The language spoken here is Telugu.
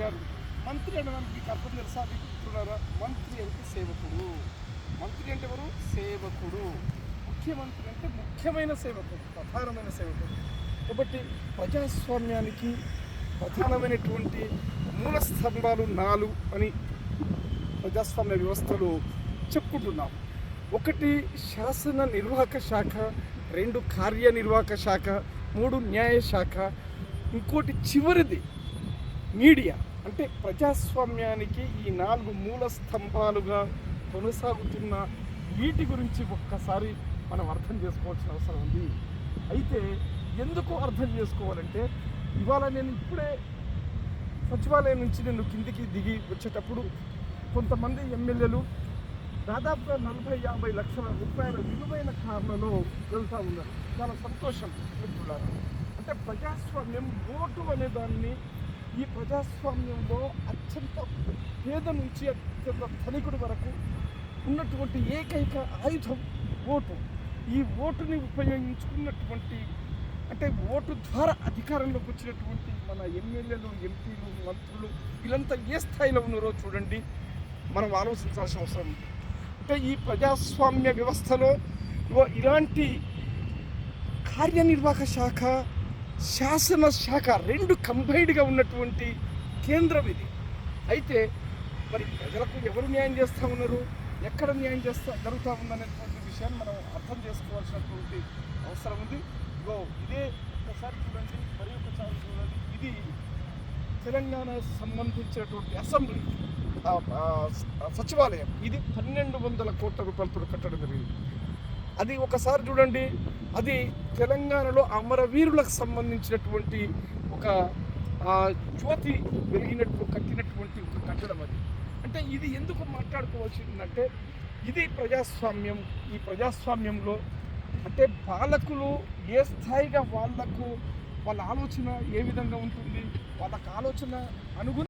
గారు మంత్రి అనడానికి మీకు అర్థం తెలుసా? మీకు మంత్రి అంటే సేవకుడు. మంత్రి అంటే ఎవరు? సేవకుడు. ముఖ్యమంత్రి అంటే ముఖ్యమైన సేవకుడు ప్రధానమైన సేవకుడు. కాబట్టి ప్రజాస్వామ్యానికి ప్రధానమైనటువంటి మూల స్తంభాలు నాలుగు అని ప్రజాస్వామ్య వ్యవస్థలో చెప్పుకుంటున్నాం. ఒకటి శాసన నిర్వాహక శాఖ రెండు కార్యనిర్వాహక శాఖ మూడు న్యాయ శాఖ ఇంకోటి చివరిది మీడియా అంటే ప్రజాస్వామ్యానికి ఈ నాలుగు మూల స్తంభాలుగా కొనసాగుతున్న వీటి గురించి ఒక్కసారి మనం అర్థం చేసుకోవాల్సిన అవసరం ఉంది. అయితే ఎందుకు అర్థం చేసుకోవాలంటే ఇవాళ నేను ఇప్పుడే సచివాలయం నుంచి నేను కిందికి దిగి వచ్చేటప్పుడు కొంతమంది ఎమ్మెల్యేలు దాదాపుగా నలభై యాభై లక్షల రూపాయల విలువైన కార్లలో వెళ్తూ ఉన్నారు. చాలా సంతోషం. మిత్రులారా అంటే ప్రజాస్వామ్యం ఓటు అనే దాన్ని ఈ ప్రజాస్వామ్యంలో అత్యంత పేద నుంచి అత్యంత ధనికుడి వరకు ఉన్నటువంటి ఏకైక ఆయుధం ఓటు. ఈ ఓటుని ఉపయోగించుకున్నటువంటి అంటే ఓటు ద్వారా అధికారంలోకి వచ్చినటువంటి మన ఎమ్మెల్యేలు ఎంపీలు మంత్రులు వీళ్ళంతా ఏ స్థాయిలో ఉన్నారో చూడండి. మనం ఆలోచించాల్సిన అవసరం ఉంది. అంటే ఈ ప్రజాస్వామ్య వ్యవస్థలో ఇలాంటి కార్యనిర్వాహక శాఖ శాసన శాఖ రెండు కంబైన్డ్గా ఉన్నటువంటి కేంద్రం ఇది. అయితే మరి ప్రజలకు ఎవరు న్యాయం చేస్తూ ఉన్నారు? ఎక్కడ న్యాయం చేస్తా జరుగుతూ ఉందనేటువంటి విషయాన్ని మనం అర్థం చేసుకోవాల్సినటువంటి అవసరం ఉంది. ఇగో ఇదే ఒకసారి చూడండి మరి ఒకసారి చూడండి. ఇది తెలంగాణ సంబంధించినటువంటి అసెంబ్లీ సచివాలయం. ఇది పన్నెండు వందల కోట్ల రూపాయలతో కట్టడం జరిగింది. అది ఒకసారి చూడండి. అది తెలంగాణలో అమరవీరులకు సంబంధించినటువంటి ఒక జ్యోతి వెలిగినట్టు కట్టినటువంటి ఒక కట్టడం అది. అంటే ఇది ఎందుకు మాట్లాడుకోవాల్సిందంటే ఇది ప్రజాస్వామ్యం. ఈ ప్రజాస్వామ్యంలో అంటే పాలకులు ఏ స్థాయిగా వాళ్ళకు వాళ్ళ ఆలోచన ఏ విధంగా ఉంటుంది? వాళ్ళకి ఆలోచన అనుగుణ